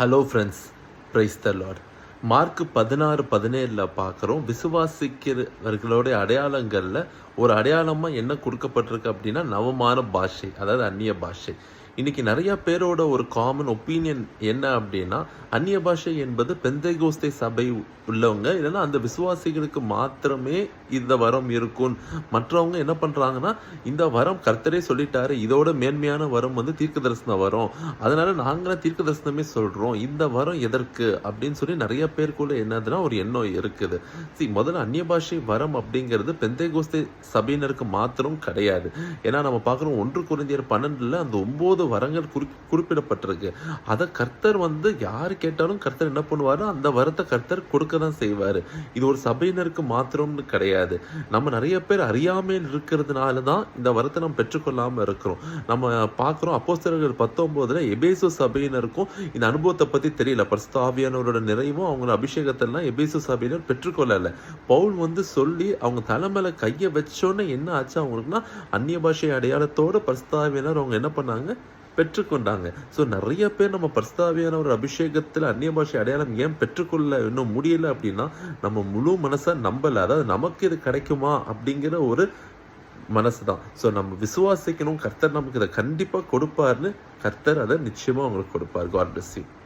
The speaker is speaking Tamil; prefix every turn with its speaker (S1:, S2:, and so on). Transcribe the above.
S1: Hello friends praise the Lord Mark பதினாறு பதினேழில் பார்க்குறோம். விசுவாசிக்கிறவர்களுடைய அடையாளங்களில் ஒரு அடையாளமாக என்ன கொடுக்கப்பட்டிருக்கு அப்படின்னா நவமான பாஷை அதாவது அந்நிய பாஷை. இன்றைக்கி நிறையா பேரோட ஒரு காமன் ஒப்பீனியன் என்ன அப்படின்னா அந்நிய பாஷை என்பது பெந்தைகோஸ்தை சபை உள்ளவங்க. இல்லைன்னா அந்த விசுவாசிகளுக்கு மாத்திரமே இந்த வரம் இருக்கும். மற்றவங்க என்ன பண்ணுறாங்கன்னா இந்த வரம் கர்த்தரே சொல்லிட்டாரு இதோட மேன்மையான வரம் வந்து தீர்க்க தரிசனம் வரும். அதனால் நாங்களும் தீர்க்க தரிசனமே சொல்கிறோம் இந்த வரம் எதற்கு அப்படின்னு சொல்லி நிறைய பேருக்குள்ள என்னதுன்னா ஒரு எண்ணம் இருக்குது. சி முதல்ல அந்நிய பாஷை வரம் அப்படிங்கிறது பெந்தைகோஸ்தை சபையினருக்கு மாத்திரம் கிடையாது. ஏன்னா நம்ம பார்க்குறோம் ஒன்று குறைந்தியர் பன்னெண்டில் அந்த ஒம்பது வரங்கள் குறி குறிப்பிடப்பட்டிருக்கு. அதை கர்த்தர் வந்து யார் கேட்டாலும் கர்த்தர் என்ன பண்ணுவாரோ அந்த வரத்தை கர்த்தர் கொடுக்க தான் செய்வார். இது ஒரு சபையினருக்கு மாத்திரம்னு கிடையாது. நம்ம நிறைய பேர் அறியாமையில் இருக்கிறதுனால தான் இந்த வரத்தை நம்ம பெற்றுக்கொள்ளாமல் இருக்கிறோம். நம்ம பார்க்குறோம் அப்போஸ்தலர்கள் பத்தொம்போதில் எபேசு சபையினருக்கும் இந்த அனுபவத்தை பற்றி தெரியல. பரிசுத்தாவியானவரோட நிறைவும் அவங்களோட அபிஷேகத்தெல்லாம் எபேசு சபையினர் பெற்றுக்கொள்ளலை. பவுல் வந்து சொல்லி அவங்க தலைமையில் கையை வச்சோன்னே என்ன ஆச்சு அவங்களுக்குன்னா அந்நிய பாஷை அடையாளத்தோட பரிசுத்தாவியானவர் அவங்க என்ன பண்ணாங்க? பெற்றுக்கொண்டாங்க. ஸோ நிறைய பேர் நம்ம பரிசுத்தாவியான ஒரு அபிஷேகத்தில் அந்நிய பாஷை அடையாளம் ஏன் பெற்றுக்கொள்ள இன்னும் முடியல அப்படின்னா நம்ம முழு மனசை நம்பலை. அதாவது நமக்கு இது கிடைக்குமா அப்படிங்கிற ஒரு மனசு தான். ஸோ நம்ம விசுவாசிக்கணும். கர்த்தர் நமக்கு இதை கண்டிப்பாக கொடுப்பாருன்னு கர்த்தர் அதை நிச்சயமாக அவங்களுக்கு கொடுப்பார். God bless you